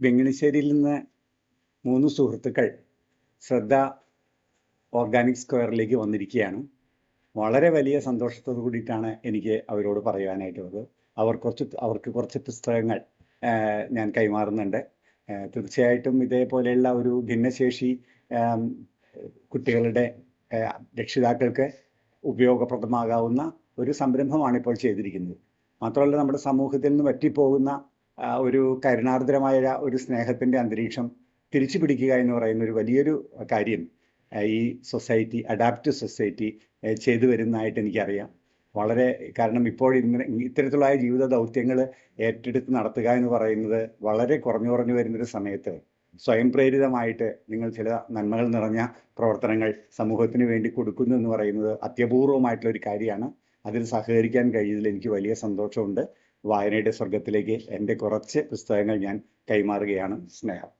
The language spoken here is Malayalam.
വെങ്ങണിശ്ശേരിയിൽ നിന്ന് മൂന്ന് സുഹൃത്തുക്കൾ ശ്രദ്ധ ഓർഗാനിക് സ്ക്വയറിലേക്ക് വന്നിരിക്കുകയാണ്. വളരെ വലിയ സന്തോഷത്തോടു കൂടിയിട്ടാണ് എനിക്ക് അവരോട് പറയുവാനായിട്ടുള്ളത് അവർ കുറച്ച് അവർക്ക് കുറച്ച് പുസ്തകങ്ങൾ ഞാൻ കൈമാറുന്നുണ്ട്. തീർച്ചയായിട്ടും ഇതേപോലെയുള്ള ഒരു ഭിന്നശേഷി കുട്ടികളുടെ രക്ഷിതാക്കൾക്ക് ഉപയോഗപ്രദമാകാവുന്ന ഒരു സംരംഭമാണ് ഇപ്പോൾ ചെയ്തിരിക്കുന്നത്. മാത്രമല്ല നമ്മുടെ സമൂഹത്തിൽ നിന്ന് വറ്റിപ്പോകുന്ന ആ, ഒരു കരുണാർദ്രമായ ഒരു സ്നേഹത്തിന്റെ അന്തരീക്ഷം തിരിച്ചു പിടിക്കുക എന്ന് പറയുന്ന ഒരു വലിയൊരു കാര്യം ഈ സൊസൈറ്റി അഡാപ്റ്റ് സൊസൈറ്റി ചെയ്തു വരുന്നതായിട്ട് എനിക്കറിയാം. വളരെ കാരണം ഇപ്പോൾ ഇങ്ങനെ ഇത്തരത്തിലുള്ള ജീവിത ദൗത്യങ്ങൾ ഏറ്റെടുത്ത് നടത്തുക എന്ന് പറയുന്നത് വളരെ കുറഞ്ഞു കുറഞ്ഞു വരുന്നൊരു സമയത്ത് സ്വയം പ്രേരിതമായിട്ട് നിങ്ങൾ ചില നന്മകൾ നിറഞ്ഞ പ്രവർത്തനങ്ങൾ സമൂഹത്തിന് വേണ്ടി കൊടുക്കുന്നു എന്ന് പറയുന്നത് അത്യപൂർവമായിട്ടുള്ള ഒരു കാര്യമാണ്. അതിൽ സഹകരിക്കാൻ കഴിയുന്നതിൽ എനിക്ക് വലിയ സന്തോഷമുണ്ട്. വായനയുടെ സ്വർഗത്തിലേക്ക് എന്റെ കുറച്ച് പുസ്തകങ്ങൾ ഞാൻ കൈമാറുകയാണ്. സ്നേഹം.